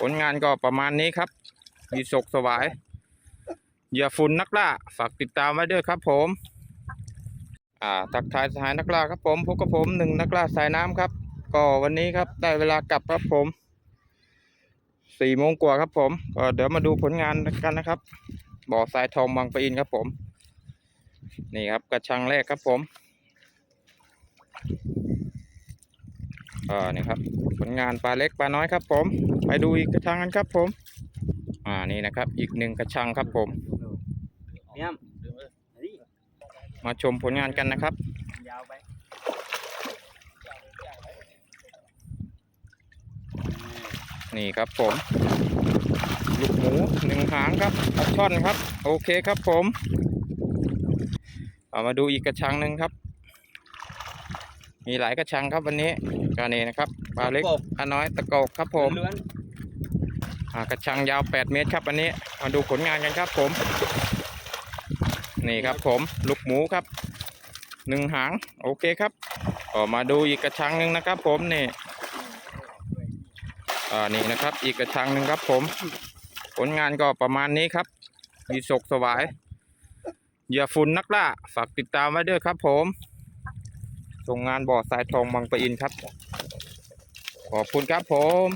ผลงานก็ประมาณนี้ครับ มีศกสวายเหยื่อฝุ่นนักล่า ฝากติดตามไว้ด้วยครับผม อ่าทักทายสหายนักล่าครับผมพบกับผมหนึ่งนักล่าสายน้ำครับ ก็วันนี้ครับได้เวลากลับครับผมสี่โมงกว่าครับผมก็เดี๋ยวมาดูผลงานกันนะครับ บ่อทรายทองบางปะอินครับผม นี่ครับกระชังแรกครับผม อ่านี่ครับผลงานปลาเล็กปลาน้อยครับ ผม ไปดูอีกกระชังกันครับ ผม อ่านี่นะครับ อีกหนึ่งกระชังครับผมเนี่ยนี่มาชมผลงานกันนะครับยาวไปนี่ครับผม ลูกหมูหนึ่งหางครับปลาช่อนครับ โอเคครับผม เอามาดูอีกกระชังหนึ่งครับ มีหลายกระชังครับวันนี้ก็นี่นะครับปลาเล็กปลาน้อยตะโกกครับผมล้วนอ่ากระชังยาว 8 เมตรครับอันนี้มาดูผลงานกันครับผม นี่ครับผมลูกหมูครับหนึ่งหางโอเคครับก็มาดูอีกกระชังหนึ่งนะครับ ผมนี่อ่านี่นะครับ อีกกระชังหนึ่งครับผม ผลงานก็ประมาณนี้ครับ มีศกสวายเหยื่อฝุ่นนักล่าฝากติดตามไว้ด้วยครับผม ส่งงานบ่อทรายทองบางปะอินครับ ขอบคุณครับผม